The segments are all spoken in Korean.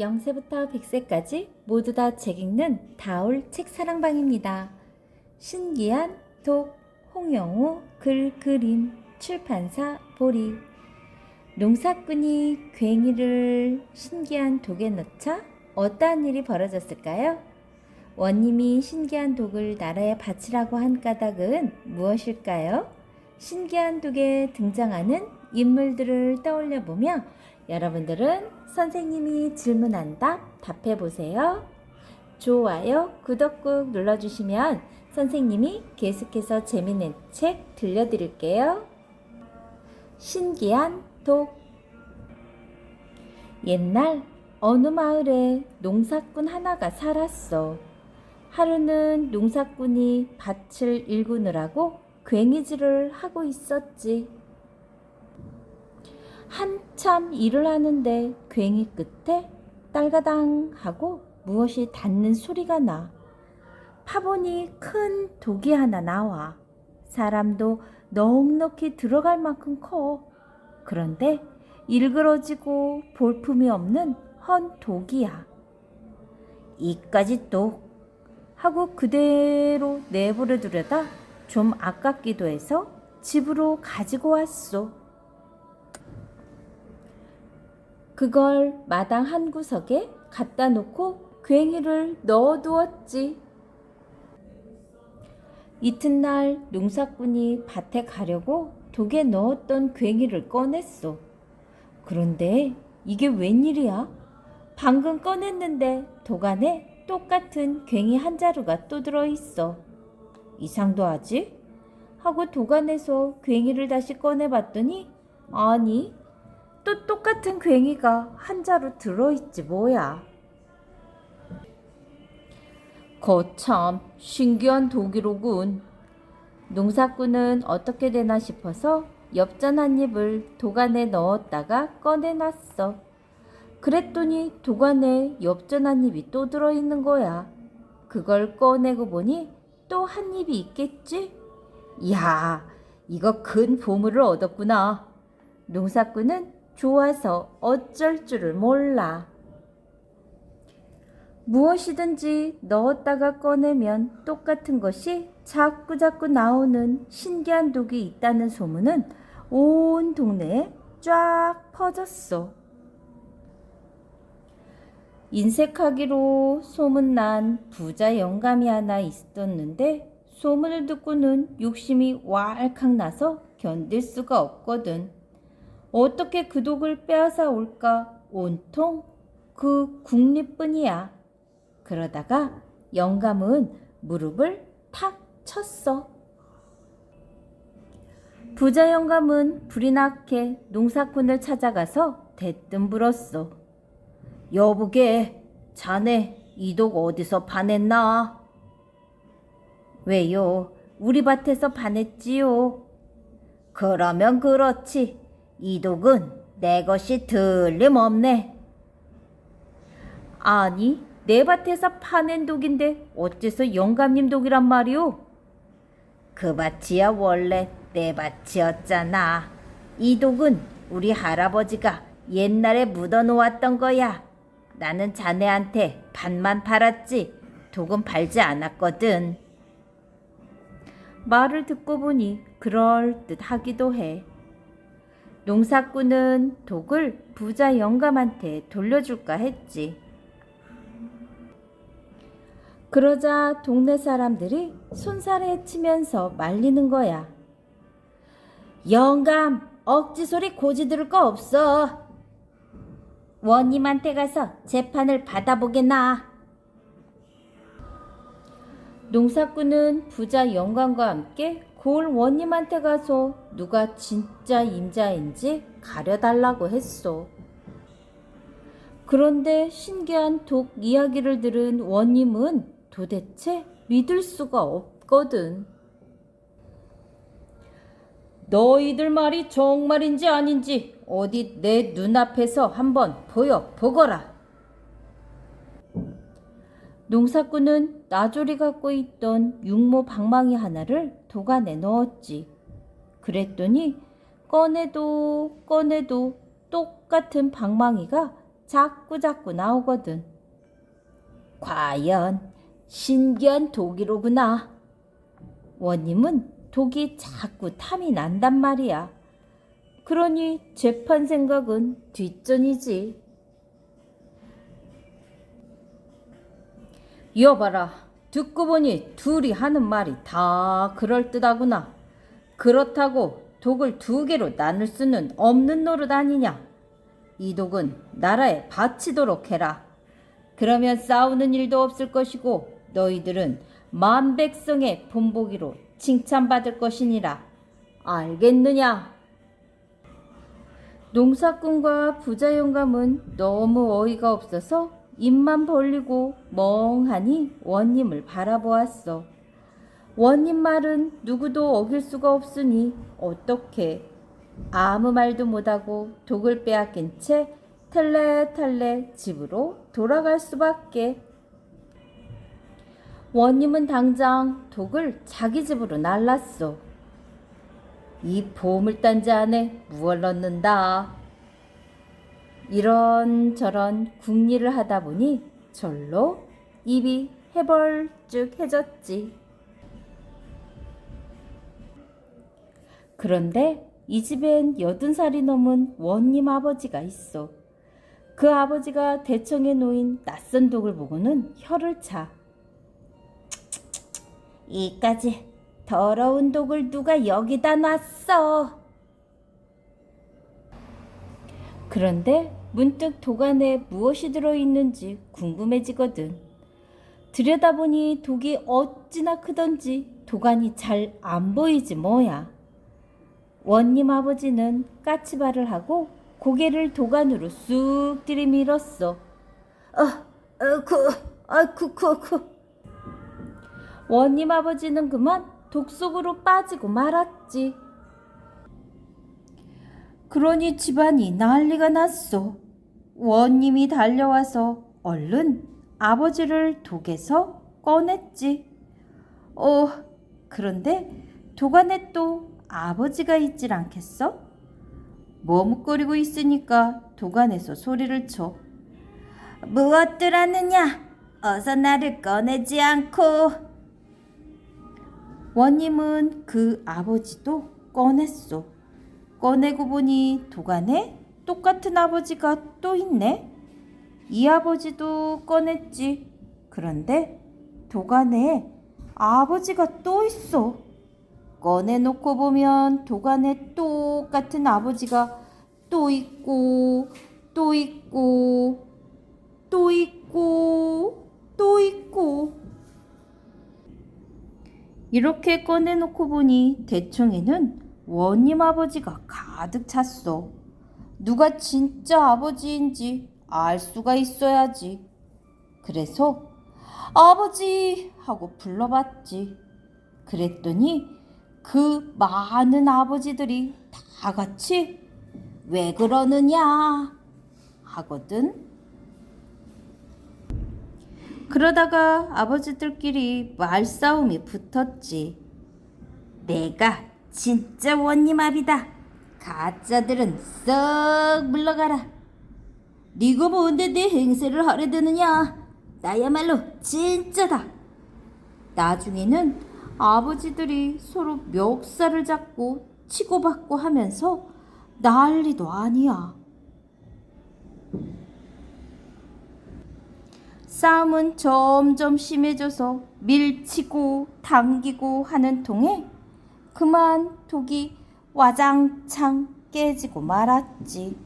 0세부터 100세까지 모두 다 책 읽는 다올 책 사랑방입니다. 신기한 독 홍영우 글 그림 출판사 보리 농사꾼이 괭이를 신기한 독에 넣자 어떠한 일이 벌어졌을까요? 원님이 신기한 독을 나라에 바치라고 한 까닭은 무엇일까요? 신기한 독에 등장하는 인물들을 떠올려 보며 여러분들은 선생님이 질문한 답 답해 보세요. 좋아요, 구독 꾹 눌러주시면 선생님이 계속해서 재밌는 책 들려드릴게요. 신기한 독 옛날 어느 마을에 농사꾼 하나가 살았어. 하루는 농사꾼이 밭을 일구느라고 괭이질을 하고 있었지. 한 참 일을 하는데 괭이 끝에 딸가당 하고 무엇이 닿는 소리가 나. 파보니 큰 독이 하나 나와. 사람도 넉넉히 들어갈 만큼 커. 그런데 일그러지고 볼품이 없는 헌 독이야. 이까지 독 하고 그대로 내버려 두려다 좀 아깝기도 해서 집으로 가지고 왔소. 그걸 마당 한 구석에 갖다 놓고 괭이를 넣어 두었지. 이튿날 농사꾼이 밭에 가려고 독에 넣었던 괭이를 꺼냈어. 그런데 이게 웬일이야? 방금 꺼냈는데 독 안에 똑같은 괭이 한 자루가 또 들어있어. 이상도 하지? 하고 독 안에서 괭이를 다시 꺼내봤더니 아니 또 똑같은 괭이가 한 자루 들어있지 뭐야. 거참 신기한 독이로군. 농사꾼은 어떻게 되나 싶어서 엽전 한 입을 독 안에 넣었다가 꺼내놨어. 그랬더니 독 안에 엽전 한 입이 또 들어있는 거야. 그걸 꺼내고 보니 또 한 입이 있겠지? 이야, 이거 큰 보물을 얻었구나. 농사꾼은 좋아서 어쩔 줄을 몰라. 무엇이든지 넣었다가 꺼내면 똑같은 것이 자꾸자꾸 나오는 신기한 독이 있다는 소문은 온 동네에 쫙 퍼졌어. 인색하기로 소문난 부자 영감이 하나 있었는데 소문을 듣고는 욕심이 왈칵 나서 견딜 수가 없거든. 어떻게 그 독을 빼앗아 올까 온통 그 국리뿐이야. 그러다가 영감은 무릎을 탁 쳤어. 부자 영감은 불이 나게 농사꾼을 찾아가서 대뜸 물었어. 여보게, 자네 이 독 어디서 파냈나? 왜요? 우리 밭에서 파냈지요. 그러면 그렇지. 이 독은 내 것이 틀림없네. 아니, 내 밭에서 파낸 독인데 어째서 영감님 독이란 말이오? 그 밭이야 원래 내 밭이었잖아. 이 독은 우리 할아버지가 옛날에 묻어놓았던 거야. 나는 자네한테 밭만 팔았지 독은 팔지 않았거든. 말을 듣고 보니 그럴듯 하기도 해. 농사꾼은 독을 부자 영감한테 돌려줄까 했지. 그러자 동네 사람들이 손살에 치면서 말리는 거야. 영감, 억지 소리 고지 들을 거 없어. 원님한테 가서 재판을 받아보게나. 농사꾼은 부자 영감과 함께 고을 원님한테 가서 누가 진짜 임자인지 가려달라고 했소. 그런데 신기한 독 이야기를 들은 원님은 도대체 믿을 수가 없거든. 너희들 말이 정말인지 아닌지 어디 내 눈앞에서 한번 보여 보거라. 농사꾼은 나졸이 갖고 있던 육모 방망이 하나를 독 안에 넣었지. 그랬더니 꺼내도 꺼내도 똑같은 방망이가 자꾸자꾸 나오거든. 과연 신기한 독이로구나. 원님은 독이 자꾸 탐이 난단 말이야. 그러니 재판 생각은 뒷전이지. 이어봐라. 듣고 보니 둘이 하는 말이 다 그럴듯하구나. 그렇다고 독을 두 개로 나눌 수는 없는 노릇 아니냐. 이 독은 나라에 바치도록 해라. 그러면 싸우는 일도 없을 것이고 너희들은 만백성의 본보기로 칭찬받을 것이니라. 알겠느냐? 농사꾼과 부자 영감은 너무 어이가 없어서 입만 벌리고 멍하니 원님을 바라보았어. 원님 말은 누구도 어길 수가 없으니 어떻게 아무 말도 못하고 독을 빼앗긴 채 텔레텔레 집으로 돌아갈 수밖에. 원님은 당장 독을 자기 집으로 날랐어. 이 보물단지 안에 무얼 넣는다. 이런저런 궁리를 하다 보니 절로 입이 해벌쭉 해졌지. 그런데 이 집엔 여든 살이 넘은 원님 아버지가 있어. 그 아버지가 대청에 놓인 낯선 독을 보고는 혀를 차. 이까지 더러운 독을 누가 여기다 놨어? 그런데 문득 독 안에 무엇이 들어있는지 궁금해지거든. 들여다보니 독이 어찌나 크던지 독안이 잘 안 보이지 뭐야. 원님 아버지는 까치발을 하고 고개를 독안으로 쑥 들이밀었어. 아, 아쿠, 아쿠, 쿠, 쿠. 원님 아버지는 그만 독 속으로 빠지고 말았지. 그러니 집안이 난리가 났어. 원님이 달려와서 얼른 아버지를 독에서 꺼냈지. 어, 그런데 독 안에 또 아버지가 있질 않겠어? 머뭇거리고 있으니까 독 안에서 소리를 쳐. 무엇들 하느냐? 어서 나를 꺼내지 않고. 원님은 그 아버지도 꺼냈어. 꺼내고 보니 도간에 똑같은 아버지가 또 있네. 이 아버지도 꺼냈지. 그런데 도간에 아버지가 또 있어. 꺼내놓고 보면 도간에 똑같은 아버지가 또 있고, 또 있고, 또 있고, 또 있고. 이렇게 꺼내놓고 보니 대청에는 원님 아버지가 가득 찼어. 누가 진짜 아버지인지 알 수가 있어야지. 그래서 아버지 하고 불러봤지. 그랬더니 그 많은 아버지들이 다 같이 왜 그러느냐 하거든. 그러다가 아버지들끼리 말싸움이 붙었지. 내가 진짜 원님 앞이다. 가짜들은 썩 물러가라. 네가 뭔데 내 행세를 하려 드느냐? 나야말로 진짜다. 나중에는 아버지들이 서로 멱살을 잡고 치고받고 하면서 난리도 아니야. 싸움은 점점 심해져서 밀치고 당기고 하는 통에 그만 독이 와장창 깨지고 말았지.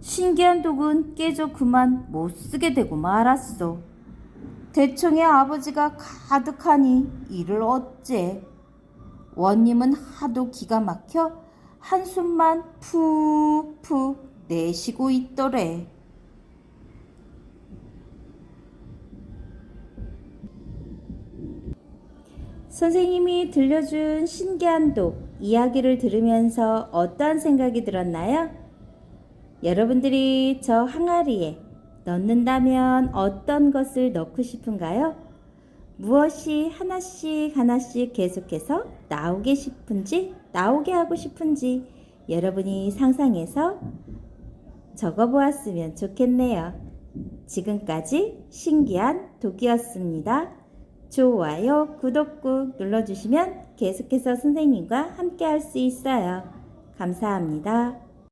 신기한 독은 깨져 그만 못 쓰게 되고 말았어. 대청의 아버지가 가득하니 이를 어째. 원님은 하도 기가 막혀 한숨만 푹푹 내쉬고 있더래. 선생님이 들려준 신기한 독 이야기를 들으면서 어떠한 생각이 들었나요? 여러분들이 저 항아리에 넣는다면 어떤 것을 넣고 싶은가요? 무엇이 하나씩 하나씩 계속해서 나오게 싶은지, 나오게 하고 싶은지 여러분이 상상해서 적어 보았으면 좋겠네요. 지금까지 신기한 독이었습니다. 좋아요, 구독 꾹 눌러주시면 계속해서 선생님과 함께 할 수 있어요. 감사합니다.